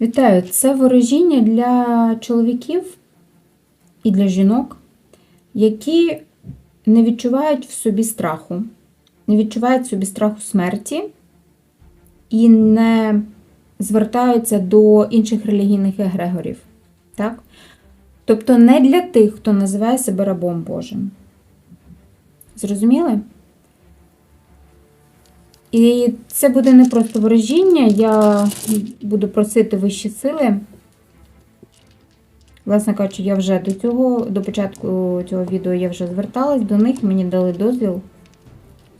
Вітаю! Це ворожіння для чоловіків і для жінок, які не відчувають в собі страху, не відчувають в собі страху смерті і не звертаються до інших релігійних егрегорів. Так? Тобто не для тих, хто називає себе рабом Божим. Зрозуміли? І це буде не просто ворожіння, я буду просити вищі сили. Власне кажучи, я вже до цього, до початку цього відео я вже зверталась до них, мені дали дозвіл.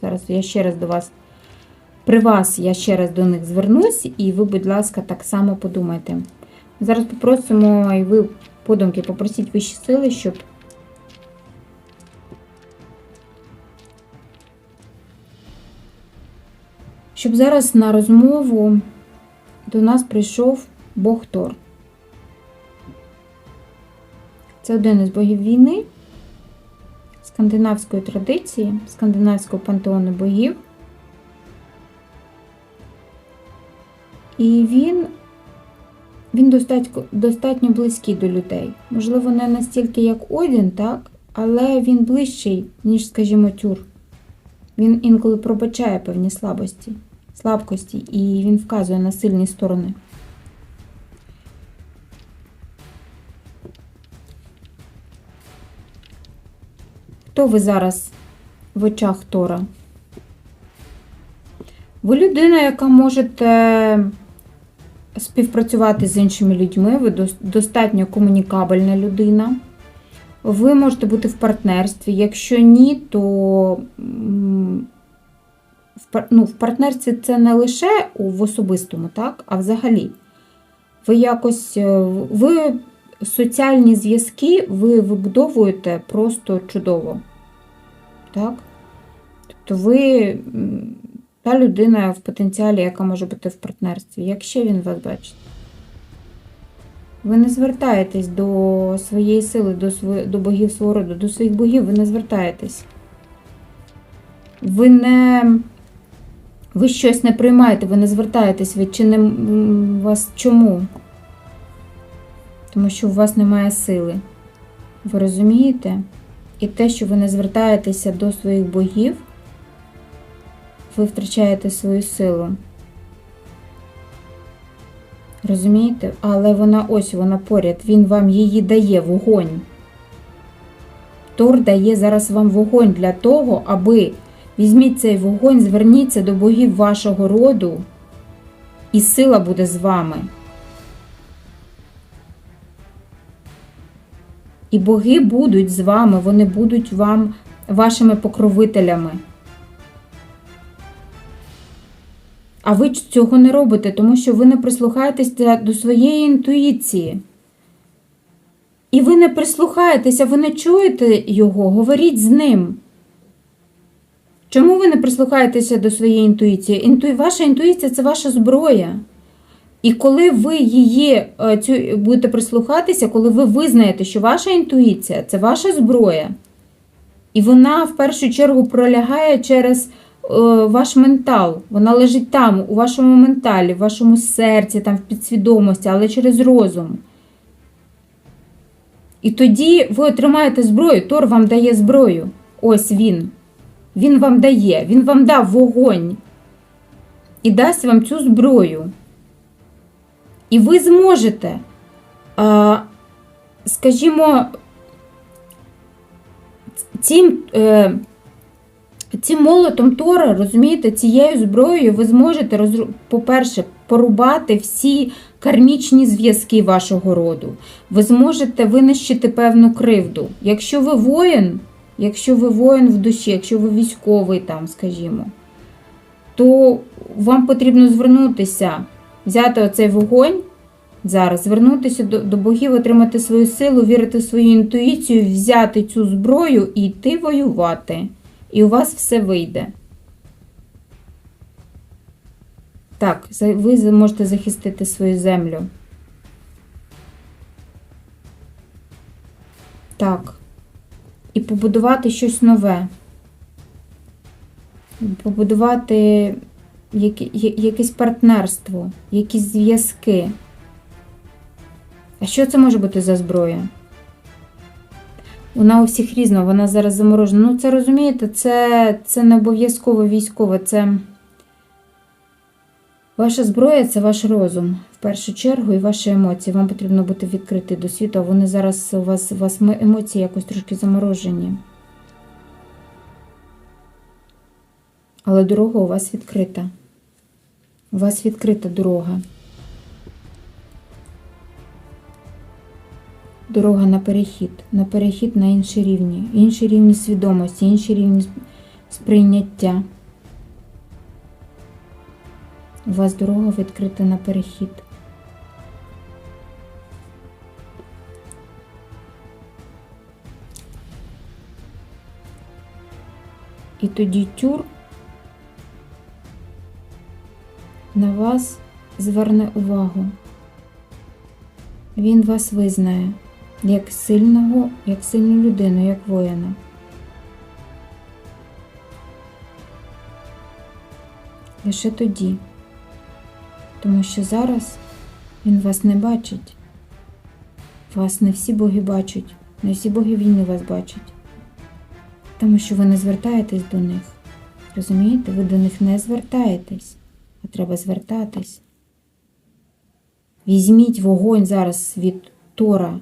Зараз я ще раз до вас, при вас я ще раз до них звернусь, і ви, будь ласка, так само подумайте. Зараз попросимо, і ви подумки, попросіть вищі сили, щоб щоб зараз на розмову до нас прийшов Бог Тор. Це один із богів війни, скандинавської традиції, скандинавського пантеону богів. І він, він достатньо, достатньо близький до людей. Можливо, не настільки, як Одін, так? але він ближчий, ніж, скажімо, тюр. Він інколи пробачає певні слабості, слабкості, і він вказує на сильні сторони. Хто ви зараз в очах Тора? Ви людина, яка можете співпрацювати з іншими людьми, ви достатньо комунікабельна людина. Ви можете бути в партнерстві. Якщо ні, то ну, в партнерстві це не лише в особистому, так, а взагалі. Ви якось е, ви соціальні зв'язки ви вибудовуєте просто чудово. Так? Тобто ви та людина в потенціалі, яка може бути в партнерстві, якщо він вас бачить. Ви не звертаєтесь до своєї сили, до, сво- до богів свого роду, до своїх богів, ви не звертаєтесь. Ви не. Ви щось не приймаєте, ви не звертаєтесь, ви чи не вас чому? Тому що у вас немає сили. Ви розумієте? І те, що ви не звертаєтеся до своїх богів, ви втрачаєте свою силу. Розумієте? Але вона ось вона поряд, він вам її дає вогонь. Тор дає зараз вам вогонь для того, аби візьміть цей вогонь, зверніться до богів вашого роду, і сила буде з вами. І боги будуть з вами, вони будуть вам вашими покровителями. А ви цього не робите, тому що ви не прислухаєтеся до своєї інтуїції. І ви не прислухаєтеся, ви не чуєте його, говоріть з ним. Чому ви не прислухаєтеся до своєї інтуїції? Інту... Ваша інтуїція це ваша зброя. І коли ви її е, цю, будете прислухатися, коли ви визнаєте, що ваша інтуїція це ваша зброя, і вона в першу чергу пролягає через е, ваш ментал. Вона лежить там, у вашому менталі, в вашому серці, там в підсвідомості, але через розум. І тоді ви отримаєте зброю, Тор вам дає зброю. Ось він. Він вам дає, він вам дав вогонь і дасть вам цю зброю. І ви зможете, скажімо, цим, е, цим молотом Тора, розумієте, цією зброєю ви зможете, по-перше, порубати всі кармічні зв'язки вашого роду. Ви зможете винищити певну кривду. Якщо ви воїн, якщо ви воїн в душі, якщо ви військовий там, скажімо, то вам потрібно звернутися, взяти оцей вогонь зараз, звернутися до, до богів, отримати свою силу, вірити в свою інтуїцію, взяти цю зброю і йти воювати. І у вас все вийде. Так, ви можете захистити свою землю. Так. І побудувати щось нове. Побудувати яке- якесь партнерство, якісь зв'язки. А що це може бути за зброя? Вона у всіх різна, вона зараз заморожена. Ну, це розумієте, це, це не обов'язково військове, це. Ваша зброя це ваш розум в першу чергу і ваші емоції. Вам потрібно бути відкритий до світу, а вони зараз у вас, у вас емоції якось трошки заморожені. Але дорога у вас відкрита. У вас відкрита дорога. Дорога на перехід, на перехід на інші рівні, інші рівні свідомості, інші рівні сприйняття. У вас дорога відкрита на перехід. І тоді тюр на вас зверне увагу. Він вас визнає як сильного, як сильну людину, як воїна. Лише тоді, тому що зараз він вас не бачить. Вас не всі боги бачать, не всі боги війни вас бачать. Тому що ви не звертаєтесь до них. Розумієте? Ви до них не звертаєтесь, а треба звертатись. Візьміть вогонь зараз від Тора.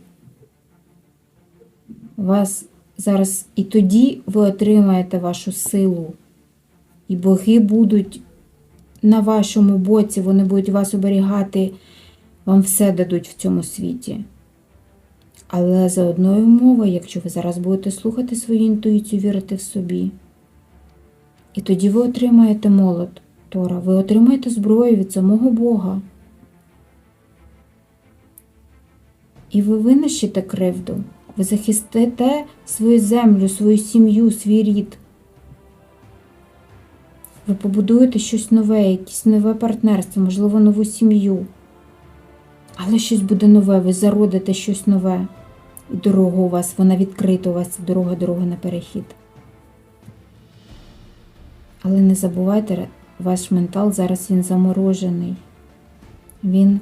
Вас зараз і тоді ви отримаєте вашу силу. І боги будуть на вашому боці, вони будуть вас оберігати, вам все дадуть в цьому світі. Але за одною умовою, якщо ви зараз будете слухати свою інтуїцію, вірити в собі. І тоді ви отримаєте молот Тора, ви отримаєте зброю від самого Бога. І ви винищите кривду, ви захистите свою землю, свою сім'ю, свій рід. Ви побудуєте щось нове, якесь нове партнерство, можливо, нову сім'ю. Але щось буде нове, ви зародите щось нове. І дорога у вас, вона відкрита, у вас дорога, дорога на перехід. Але не забувайте, ваш ментал зараз він заморожений. Він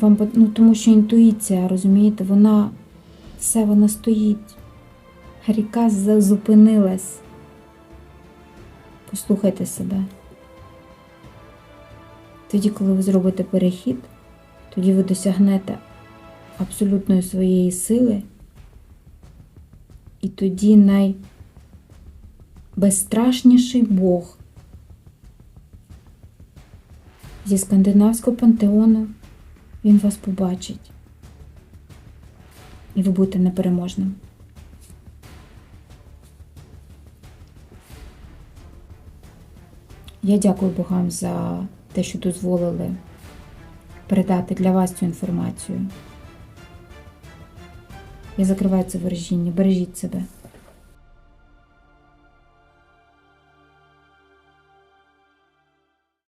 вам ну, тому що інтуїція, розумієте, вона все вона стоїть. Ріка зупинилась. Послухайте себе. Тоді, коли ви зробите перехід, тоді ви досягнете абсолютної своєї сили, і тоді найбезстрашніший Бог зі скандинавського пантеону він вас побачить. І ви будете непереможним. Я дякую богам за те, що дозволили передати для вас цю інформацію. Я закриваю це виражіння. Бережіть себе.